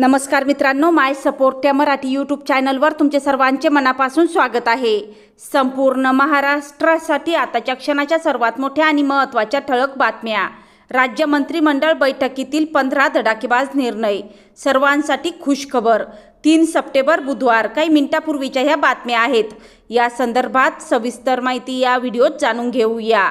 नमस्कार मित्रांनो माय सपोर्ट त्या मराठी यूट्यूब चॅनलवर तुमचे सर्वांचे मनापासून स्वागत आहे. संपूर्ण महाराष्ट्रासाठी आताच्या क्षणाच्या सर्वात मोठ्या आणि महत्त्वाच्या ठळक बातम्या. राज्य मंत्रिमंडळ बैठकीतील पंधरा धडाकेबाज निर्णय. सर्वांसाठी खुशखबर तीन सप्टेंबर बुधवार काही मिनिटापूर्वीच्या ह्या बातम्या आहेत. या संदर्भात सविस्तर माहिती या व्हिडिओत जाणून घेऊया.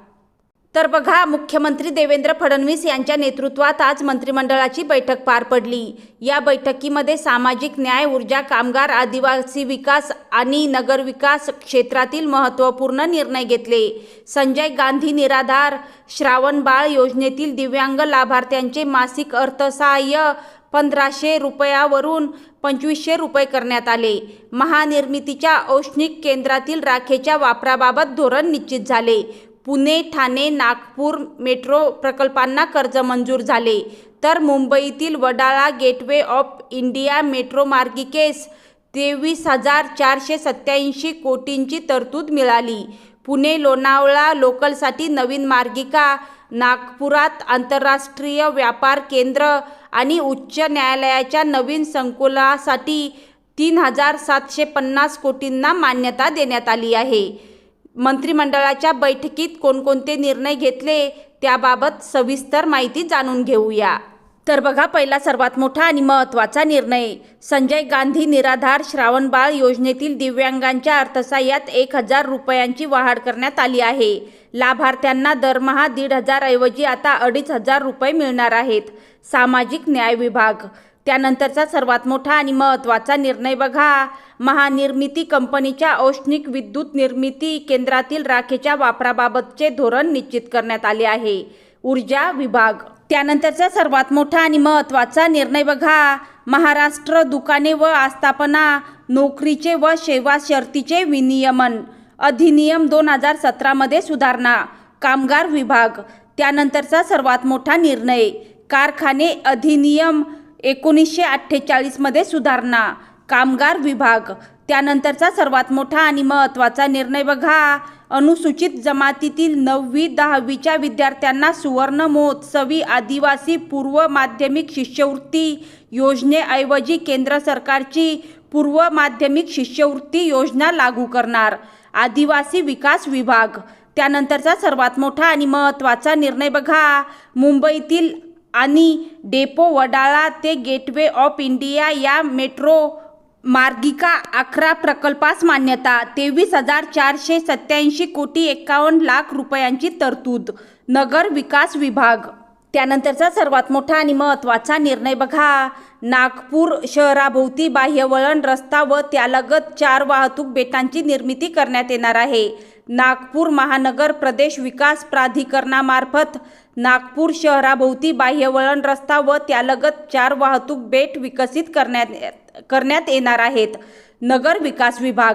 तर बघा मुख्यमंत्री देवेंद्र फडणवीस यांच्या नेतृत्वात आज मंत्रिमंडळाची बैठक पार पडली. या बैठकीमध्ये सामाजिक न्याय ऊर्जा कामगार आदिवासी विकास आणि नगरविकास क्षेत्रातील महत्त्वपूर्ण निर्णय घेतले. संजय गांधी निराधार श्रावण बाळ योजनेतील दिव्यांग लाभार्थ्यांचे मासिक अर्थसहाय्य पंधराशे रुपयावरून पंचवीसशे रुपये करण्यात आले. महानिर्मितीच्या औष्णिक केंद्रातील राखेच्या वापराबाबत धोरण निश्चित झाले. पुणे ठाणे नागपूर मेट्रो प्रकल्पांना कर्ज मंजूर झाले. तर मुंबईतील Wadala gateway of India metro मार्गिकेस तेवीस हजार चारशे सत्याऐंशी कोटींची तरतूद मिळाली. पुणे लोणावळा लोकलसाठी नवीन मार्गिका नागपुरात आंतरराष्ट्रीय व्यापार केंद्र आणि उच्च न्यायालयाच्या नवीन संकुलासाठी तीन हजार सातशे पन्नास कोटींना मान्यता देण्यात आली आहे. मंत्रिमंडळाच्या बैठकीत कोणकोणते निर्णय घेतले त्याबाबत सविस्तर माहिती जाणून घेऊया. तर बघा पहिला सर्वात मोठा आणि महत्त्वाचा निर्णय. संजय गांधी निराधार श्रावणबाळ योजनेतील दिव्यांगांच्या अर्थसहाय्यात एक हजार रुपयांची वाढ करण्यात आली आहे. लाभार्थ्यांना दरमहा दीड हजारऐवजी आता अडीच हजार रुपये मिळणार आहेत. सामाजिक न्याय विभाग. त्यानंतरचा सर्वात मोठा आणि महत्त्वाचा निर्णय बघा. महानिर्मिती कंपनीच्या औष्णिक विद्युत निर्मिती केंद्रातील राखेच्या वापराबाबतचे धोरण निश्चित करण्यात आले आहे. ऊर्जा विभाग. त्यानंतरचा सर्वात मोठा आणि महत्त्वाचा निर्णय बघा. महाराष्ट्र दुकाने व आस्थापना नोकरीचे व सेवा शर्तीचे विनियमन. अधिनियम दोन हजार सतरामध्ये सुधारणा. कामगार विभाग. त्यानंतरचा सर्वात मोठा निर्णय. कारखाने अधिनियम एकोणीसशे अठ्ठेचाळीसमध्ये सुधारणा. कामगार विभाग. त्यानंतरचा सर्वात मोठा आणि महत्त्वाचा निर्णय बघा. अनुसूचित जमातीतील नववी दहावीच्या विद्यार्थ्यांना सुवर्ण महोत्सवी आदिवासी पूर्व माध्यमिक शिष्यवृत्ती योजनेऐवजी केंद्र सरकारची पूर्व माध्यमिक शिष्यवृत्ती योजना लागू करणार. आदिवासी विकास विभाग. त्यानंतरचा सर्वात मोठा आणि महत्त्वाचा निर्णय बघा. मुंबईतील आणि डेपो वडाळा ते गेटवे ऑफ इंडिया या मेट्रो मार्गिका अकरा प्रकल्पास मान्यता तेवीस हजार चारशे सत्याऐंशी कोटी एकावन्न लाख रुपयांची तरतूद नगर विकास विभाग. त्यानंतरचा सर्वात मोठा आणि महत्त्वाचा निर्णय बघा. नागपूर शहराभोवती बाह्यवळण रस्ता व त्यालगत चार वाहतूक बेटांची निर्मिती करण्यात येणार आहे. नागपूर महानगर प्रदेश विकास प्राधिकरणामार्फत नागपूर शहराभोवती बाह्यवळण रस्ता व त्यालगत चार वाहतूक बेट विकसित करण्यात करण्यात येणार आहेत. नगर विकास विभाग.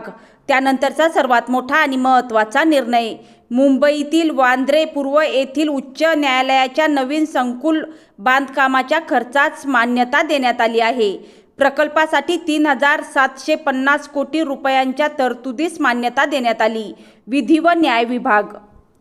त्यानंतरचा सर्वात मोठा आणि महत्त्वाचा निर्णय. मुंबईतील वांद्रे पूर्व येथील उच्च न्यायालयाच्या नवीन संकुल बांधकामाच्या खर्चास मान्यता देण्यात आली आहे. प्रकल्पासाठी तीन हजार सातशे पन्नास कोटी रुपयांच्या तरतुदीस मान्यता देण्यात आली. विधी व न्याय विभाग.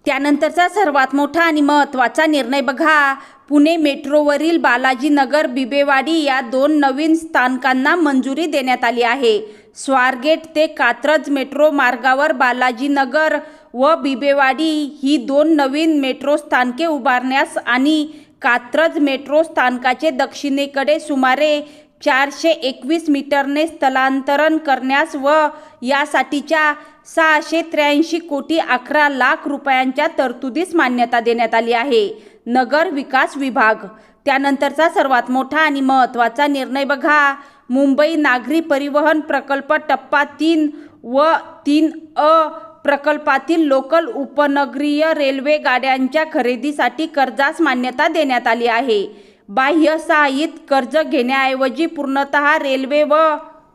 त्यानंतरचा सर्वात मोठा आणि महत्त्वाचा निर्णय बघा. पुणे मेट्रोवरील बालाजीनगर बिबेवाडी या दोन नवीन स्थानकांना मंजुरी देण्यात आली आहे. स्वारगेट ते कात्रज मेट्रो मार्गावर बालाजीनगर व बिबेवाडी ही दोन नवीन मेट्रो स्थानके उभारण्यास आणि कात्रज मेट्रो स्थानकाचे दक्षिणेकडे सुमारे चारशे एकवीस मीटरने स्थलांतरण करण्यास व यासाठीच्या सहाशे त्र्याऐंशी कोटी अकरा लाख रुपयांच्या तरतुदीस मान्यता देण्यात आली आहे. नगर विकास विभाग. त्यानंतरचा सर्वात मोठा आणि महत्त्वाचा निर्णय बघा. मुंबई नागरी परिवहन प्रकल्प टप्पा तीन व तीन अ प्रकल्पातील लोकल उपनगरीय रेल्वे गाड्यांच्या खरेदीसाठी कर्जास मान्यता देण्यात आली आहे. बाह्य सहाय्यित कर्ज घेण्याऐवजी पूर्णतः रेल्वे व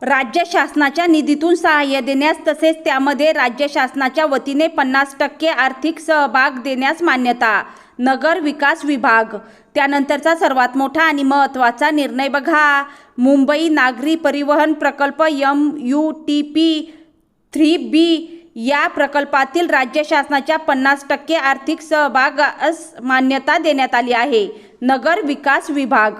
राज्य शासनाच्या निधीतून सहाय्य देण्यास तसेच त्यामध्ये राज्य शासनाच्या वतीने पन्नास टक्के आर्थिक सहभाग देण्यास मान्यता नगर विकास विभाग. त्यानंतरचा सर्वात मोठा आणि महत्त्वाचा निर्णय बघा. मुंबई नागरी परिवहन प्रकल्प M U T P three B या प्रकल्पातील राज्य शासनाच्या पन्नास टक्के आर्थिक सहभागास मान्यता देण्यात आली आहे. नगर विकास विभाग.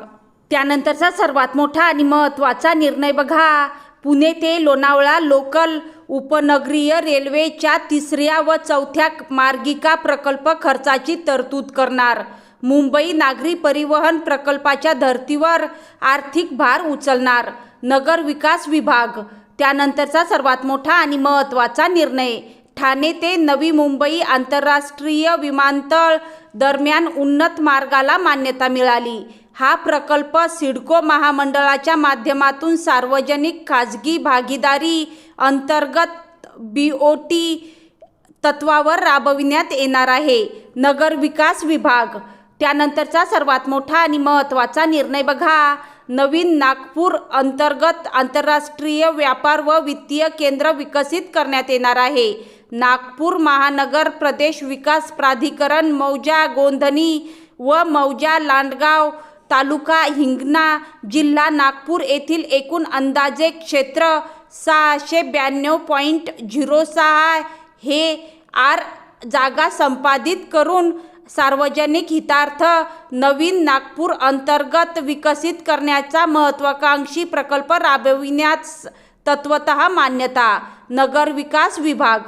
त्यानंतरचा सर्वात मोठा आणि महत्त्वाचा निर्णय बघा. पुणे ते लोणावळा लोकल उपनगरीय रेल्वेच्या तिसऱ्या व चौथ्या मार्गिका प्रकल्प खर्चाची तरतूद करणार. मुंबई नागरी परिवहन प्रकल्पाच्या धर्तीवर आर्थिक भार उचलणार. नगर विकास विभाग. त्यानंतरचा सर्वात मोठा आणि महत्त्वाचा निर्णय. ठाणे ते नवी मुंबई आंतरराष्ट्रीय विमानतळ दरम्यान उन्नत मार्गाला मान्यता मिळाली. हा प्रकल्प सिडको महामंडळाच्या माध्यमातून सार्वजनिक खाजगी भागीदारी अंतर्गत बी ओ टी तत्वावर राबविण्यात येणार आहे. नगर विकास विभाग. त्यानंतरचा सर्वात मोठा आणि महत्त्वाचा निर्णय बघा. नवीन नागपूर अंतर्गत आंतरराष्ट्रीय व्यापार व वित्तीय केंद्र विकसित करण्यात येणार आहे. नागपूर महानगर प्रदेश विकास प्राधिकरण मौजा गोंधनी व मौजा लांडगाव तालुका हिंगणा जिल्हा नागपूर येथील एकूण अंदाजे क्षेत्र सहाशे ब्याण्णव पॉईंट झिरो सहा हे आर जागा संपादित करून सार्वजनिक हितार्थ नवीन नागपूर अंतर्गत विकसित करण्याचा महत्त्वाकांक्षी प्रकल्प राबविण्यास तत्वत मान्यता नगर विकास विभाग.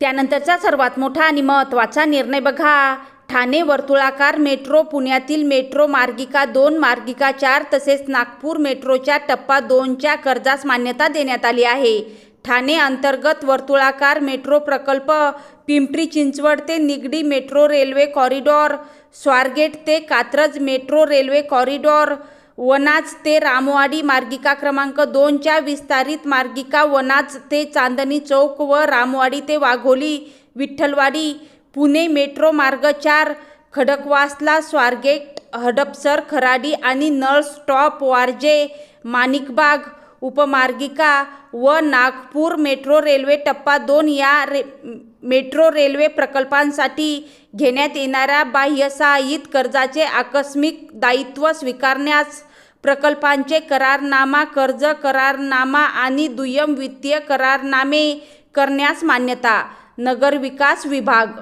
त्यानंतरचा सर्वात मोठा आणि महत्त्वाचा निर्णय बघा. ठाणे वर्तुळाकार मेट्रो पुण्यातील मेट्रो मार्गिका दोन मार्गिका चार तसेच नागपूर मेट्रोच्या टप्पा दोनच्या कर्जास मान्यता देण्यात आली आहे. ठाणे अंतर्गत वर्तुळाकार मेट्रो प्रकल्प पिंपरी चिंचवड ते Nigdi metro railway corridor Swargate ते Katraj metro railway corridor Vanaz ते रामवाडी मार्गिका क्रमांक दोनच्या विस्तारित मार्गिका वनाज ते चांदणी चौक व रामवाडी ते वाघोली विठ्ठलवाडी पुणे मेट्रो मार्ग चार खडकवासला स्वारगेट हडपसर खराडी आणि नळ स्टॉप वारजे माणिकबाग उपमार्गिका व नागपूर मेट्रो रेल्वे टप्पा दोन या रे मेट्रो रेल्वे प्रकल्पांसाठी घेण्यात येणाऱ्या बाह्यसहाय्यित कर्जाचे आकस्मिक दायित्व स्वीकारण्यास प्रकल्पांचे करारनामा कर्ज करारनामा आणि दुय्यम वित्तीय करारनामे करण्यास मान्यता नगर विकास विभाग.